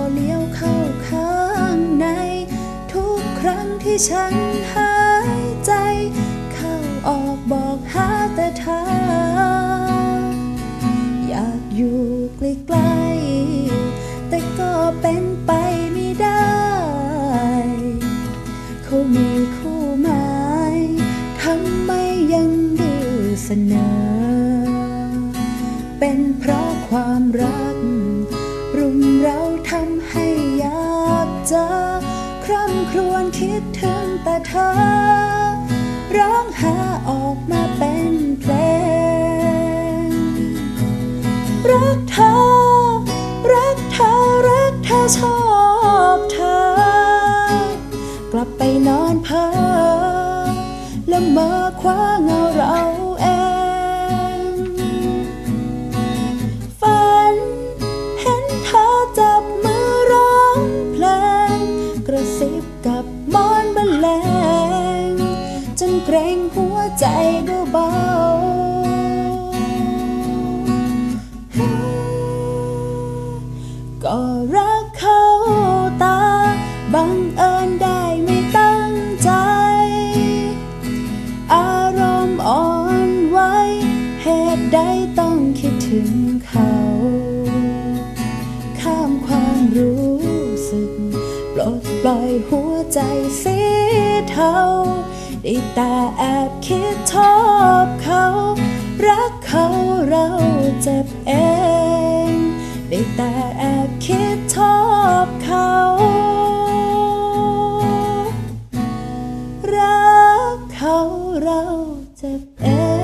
พอเลี้ยวเข้าข้างใน ทุกครั้งที่ฉันหายใจ เข้าออกบอกหาแต่เธออยากอยู่ใกล้ๆแต่ก็เป็นไปไม่ได้ เขามีคู่หมายทำไมยังดื้อเสนอ เป็นเพราะความรัก คิดถึงแต่เธอ ร้องหาออกมาเป็นเพลง รักเธอ รักเธอ รักเธอชอบเธอ กลับไปนอนเพ้อและเมอคว้าเงา วใจเบาก็รักเขาตา บังเอิญได้ไม่ตั้งใจ อารมณ์อ่อนไหวเหตุใดต้องคิดถึงเขา ข้ามความรู้สึก ปลดปล่อยหัวใจสีเทา ได้แต่แอบคิดชอบเขา รักเขาเราเจ็บเอง ได้แต่แอบคิดชอบเขา รักเขาเราเจ็บเอง